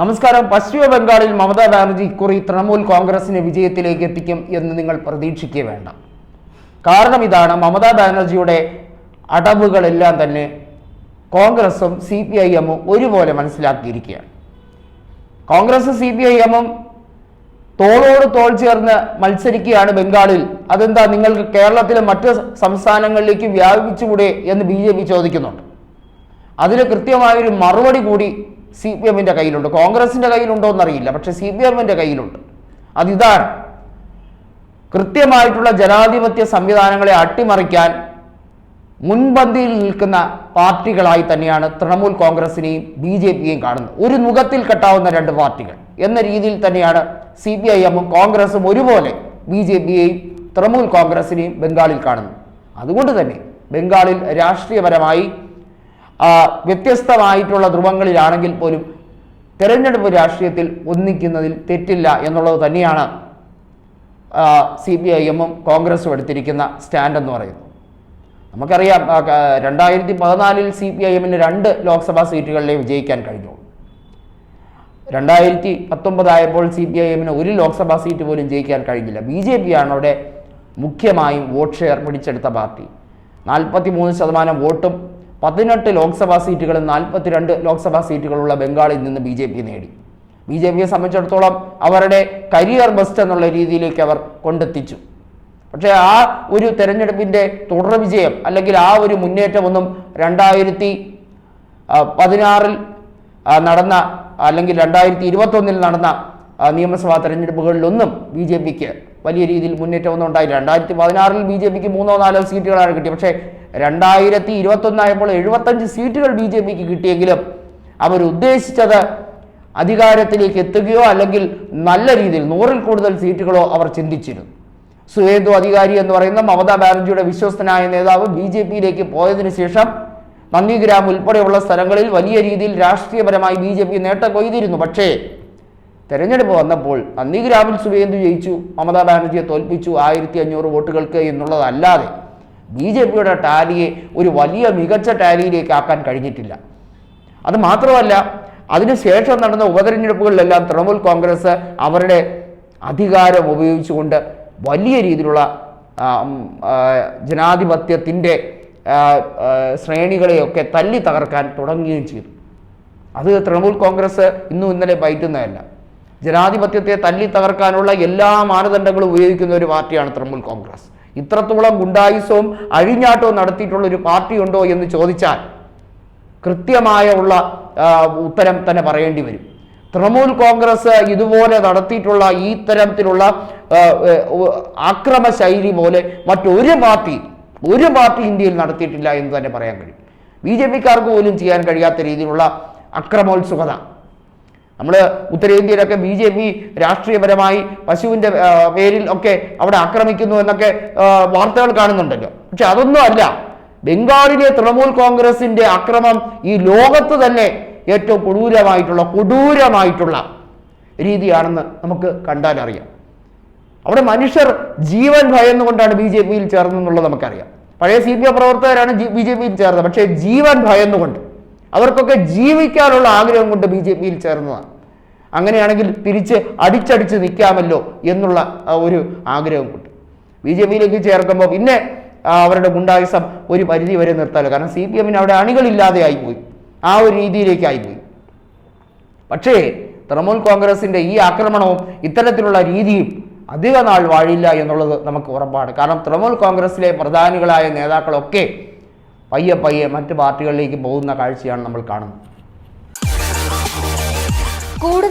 നമസ്കാരം. പശ്ചിമ ബംഗാളിൽ മമതാ ബാനർജി ഇക്കുറി തൃണമൂൽ കോൺഗ്രസിനെ വിജയത്തിലേക്ക് എത്തിക്കും എന്ന് നിങ്ങൾ പ്രതീക്ഷിക്കുക വേണ്ട. കാരണം ഇതാണ് മമതാ ബാനർജിയുടെ അടവുകളെല്ലാം തന്നെ കോൺഗ്രസും സി പി ഐ എമ്മും ഒരുപോലെ മനസ്സിലാക്കിയിരിക്കുകയാണ്. കോൺഗ്രസ് സി പി ഐ എമ്മും തോളോട് തോൾ ചേർന്ന് മത്സരിക്കുകയാണ് ബംഗാളിൽ. അതെന്താ നിങ്ങൾക്ക് കേരളത്തിലെ മറ്റ് സംസ്ഥാനങ്ങളിലേക്ക് വ്യാപിച്ചുകൂടെ എന്ന് ബി ജെ പി ചോദിക്കുന്നുണ്ട്. അതിന് കൃത്യമായൊരു മറുപടി കൂടി സി പി എമ്മിന്റെ കയ്യിലുണ്ട്. കോൺഗ്രസിന്റെ കയ്യിലുണ്ടോ എന്നറിയില്ല പക്ഷേ സി പി എമ്മിന്റെ കയ്യിലുണ്ട്. അതിതാണ്. കൃത്യമായിട്ടുള്ള ജനാധിപത്യ സംവിധാനങ്ങളെ അട്ടിമറിക്കാൻ മുൻപന്തിയിൽ നിൽക്കുന്ന പാർട്ടികളായി തന്നെയാണ് തൃണമൂൽ കോൺഗ്രസിനെയും ബി ജെ പിയെയും കാണുന്നത്. ഒരു മുഖത്തിൽ കെട്ടാവുന്ന രണ്ട് പാർട്ടികൾ എന്ന രീതിയിൽ തന്നെയാണ് സി പി ഐ എമ്മും കോൺഗ്രസും ഒരുപോലെ ബി ജെ പിയെയും തൃണമൂൽ കോൺഗ്രസിനെയും ബംഗാളിൽ കാണുന്നു അതുകൊണ്ട് തന്നെ ബംഗാളിൽ രാഷ്ട്രീയപരമായി വ്യത്യസ്തമായിട്ടുള്ള ധ്രുവങ്ങളിലാണെങ്കിൽ പോലും തെരഞ്ഞെടുപ്പ് രാഷ്ട്രീയത്തിൽ ഒന്നിക്കുന്നതിൽ തെറ്റില്ല എന്നുള്ളത് തന്നെയാണ് സി പി ഐ എമ്മും കോൺഗ്രസും എടുത്തിരിക്കുന്ന സ്റ്റാൻഡ് എന്ന് പറയുന്നത്. നമുക്കറിയാം രണ്ടായിരത്തി പതിനാലിൽ സി പി ഐ എമ്മിന് രണ്ട് ലോക്സഭാ സീറ്റുകളിലേ വിജയിക്കാൻ കഴിഞ്ഞു രണ്ടായിരത്തി പത്തൊമ്പതായപ്പോൾ സി പി ഐ എമ്മിന് ഒരു ലോക്സഭാ സീറ്റ് പോലും ജയിക്കാൻ കഴിഞ്ഞില്ല. ബി ജെ പി ആണ് അവിടെ മുഖ്യമായും വോട്ട് ഷെയർ പിടിച്ചെടുത്ത പാർട്ടി. നാൽപ്പത്തി മൂന്ന് ശതമാനം വോട്ടും പതിനെട്ട് ലോക്സഭാ സീറ്റുകളും നാൽപ്പത്തിരണ്ട് ലോക്സഭാ സീറ്റുകളുള്ള ബംഗാളിൽ നിന്ന് ബി ജെ പി നേടി. ബി ജെ പിയെ സംബന്ധിച്ചിടത്തോളം അവരുടെ കരിയർ ബെസ്റ്റ് എന്നുള്ള രീതിയിലേക്ക് അവർ കൊണ്ടെത്തിച്ചു. പക്ഷേ ആ ഒരു തെരഞ്ഞെടുപ്പിന്റെ തുടർ വിജയം അല്ലെങ്കിൽ ആ ഒരു മുന്നേറ്റമൊന്നും രണ്ടായിരത്തി പതിനാറിൽ നടന്ന അല്ലെങ്കിൽ രണ്ടായിരത്തി ഇരുപത്തൊന്നിൽ നടന്ന നിയമസഭാ തെരഞ്ഞെടുപ്പുകളിലൊന്നും ബി ജെ പിക്ക് വലിയ രീതിയിൽ മുന്നേറ്റമൊന്നും ഉണ്ടായില്ല രണ്ടായിരത്തി പതിനാറിൽ ബി ജെ പിക്ക് മൂന്നോ നാലോ സീറ്റുകളാണ് കിട്ടിയത്. പക്ഷേ രണ്ടായിരത്തി ഇരുപത്തൊന്നായപ്പോൾ എഴുപത്തഞ്ച് സീറ്റുകൾ ബി ജെ പിക്ക് കിട്ടിയെങ്കിലും അവർ ഉദ്ദേശിച്ചത് അധികാരത്തിലേക്ക് എത്തുകയോ അല്ലെങ്കിൽ നല്ല രീതിയിൽ നൂറിൽ കൂടുതൽ സീറ്റുകളോ അവർ ചിന്തിച്ചിരുന്നു. സുവേന്ദു അധികാരി എന്ന് പറയുന്ന മമതാ ബാനർജിയുടെ വിശ്വസ്തനായ നേതാവ് ബി ജെ പിയിലേക്ക് പോയതിനു ശേഷം നന്ദിഗ്രാം ഉൾപ്പെടെയുള്ള സ്ഥലങ്ങളിൽ വലിയ രീതിയിൽ രാഷ്ട്രീയപരമായി ബി ജെ പി നേട്ടം കൊയ്തിരുന്നു. പക്ഷേ തെരഞ്ഞെടുപ്പ് വന്നപ്പോൾ നന്ദിഗ്രാമിൽ സുവേന്ദു ജയിച്ചു മമതാ ബാനർജിയെ തോൽപ്പിച്ചു ആയിരത്തി അഞ്ഞൂറ് വോട്ടുകൾക്ക് എന്നുള്ളതല്ലാതെ ബി ജെ പിയുടെ ടാലിയെ ഒരു വലിയ മികച്ച ടാലിയിലേക്ക് ആക്കാൻ കഴിഞ്ഞിട്ടില്ല. അത് മാത്രമല്ല അതിനുശേഷം നടന്ന ഉപതെരഞ്ഞെടുപ്പുകളിലെല്ലാം തൃണമൂൽ കോൺഗ്രസ് അവരുടെ അധികാരം ഉപയോഗിച്ചുകൊണ്ട് വലിയ രീതിയിലുള്ള ജനാധിപത്യത്തിന്റെ ശ്രേണികളെയൊക്കെ തല്ലി തകർക്കാൻ തുടങ്ങുകയും ചെയ്തു. അത് തൃണമൂൽ കോൺഗ്രസ് ഇന്നും ഇന്നലെ പയറ്റുന്നതല്ല. ജനാധിപത്യത്തെ തല്ലി തകർക്കാനുള്ള എല്ലാ മാനദണ്ഡങ്ങളും ഉപയോഗിക്കുന്ന ഒരു പാർട്ടിയാണ് തൃണമൂൽ കോൺഗ്രസ്. ഇത്രത്തോളം ഗുണ്ടായുസവും അഴിഞ്ഞാട്ടവും നടത്തിയിട്ടുള്ള ഒരു പാർട്ടി ഉണ്ടോ എന്ന് ചോദിച്ചാൽ കൃത്യമായ ഉള്ള ഉത്തരം തന്നെ പറയേണ്ടി വരും. തൃണമൂൽ കോൺഗ്രസ് ഇതുപോലെ നടത്തിയിട്ടുള്ള ഈ തരത്തിലുള്ള ആക്രമശൈലി ആക്രമ ശൈലി പോലെ മറ്റൊരു പാർട്ടി ഒരു പാർട്ടി ഇന്ത്യയിൽ നടത്തിയിട്ടില്ല എന്ന് തന്നെ പറയാൻ കഴിയും. ബി ജെ പിക്കാർക്ക് പോലും ചെയ്യാൻ കഴിയാത്ത രീതിയിലുള്ള അക്രമോത്സുകത. നമ്മൾ ഉത്തരേന്ത്യയിലൊക്കെ ബി ജെ പി രാഷ്ട്രീയപരമായി പശുവിന്റെ പേരിൽ ഒക്കെ അവിടെ ആക്രമിക്കുന്നു എന്നൊക്കെ വാർത്തകൾ കാണുന്നുണ്ടല്ലോ. പക്ഷെ അതൊന്നും അല്ല. ബംഗാളിലെ തൃണമൂൽ കോൺഗ്രസിന്റെ അക്രമം ഈ ലോകത്ത് തന്നെ ഏറ്റവും കൊടൂരമായിട്ടുള്ള കൊടൂരമായിട്ടുള്ള രീതിയാണെന്ന് നമുക്ക് കണ്ടാൽ അറിയാം അവിടെ മനുഷ്യർ ജീവൻ ഭയന്നുകൊണ്ടാണ് ബി ജെ പിയിൽ ചേർന്നെന്നുള്ളത് നമുക്കറിയാം. പഴയ സി പി എം പ്രവർത്തകരാണ് ബി ജെ പിയിൽ ചേർന്നത്. പക്ഷേ ജീവൻ ഭയന്നുകൊണ്ട് അവർക്കൊക്കെ ജീവിക്കാനുള്ള ആഗ്രഹം കൊണ്ട് ബി ജെ പിയിൽ ചേർന്നതാണ്. അങ്ങനെയാണെങ്കിൽ തിരിച്ച് അടിച്ചടിച്ച് നിൽക്കാമല്ലോ എന്നുള്ള ഒരു ആഗ്രഹം കൊണ്ട്. ബി ജെ പിയിലേക്ക് ചേർക്കുമ്പോൾ പിന്നെ അവരുടെ ഗുണ്ടായുസം ഒരു പരിധി വരെ നിർത്താലോ. കാരണം സി പി എമ്മിന് അവിടെ അണികളില്ലാതെ ആയിപ്പോയി. ആ ഒരു രീതിയിലേക്ക് ആയിപ്പോയി. പക്ഷേ തൃണമൂൽ കോൺഗ്രസിന്റെ ഈ ആക്രമണവും ഇത്തരത്തിലുള്ള രീതിയും അധിക നാൾ വാഴില്ല എന്നുള്ളത് നമുക്ക് ഉറപ്പാണ്. കാരണം തൃണമൂൽ കോൺഗ്രസിലെ പ്രധാനികളായ നേതാക്കളൊക്കെ പയ്യെ പയ്യെ മറ്റ് പാർട്ടികളിലേക്ക് പോകുന്ന കാഴ്ചയാണ് നമ്മൾ കാണുന്നത്.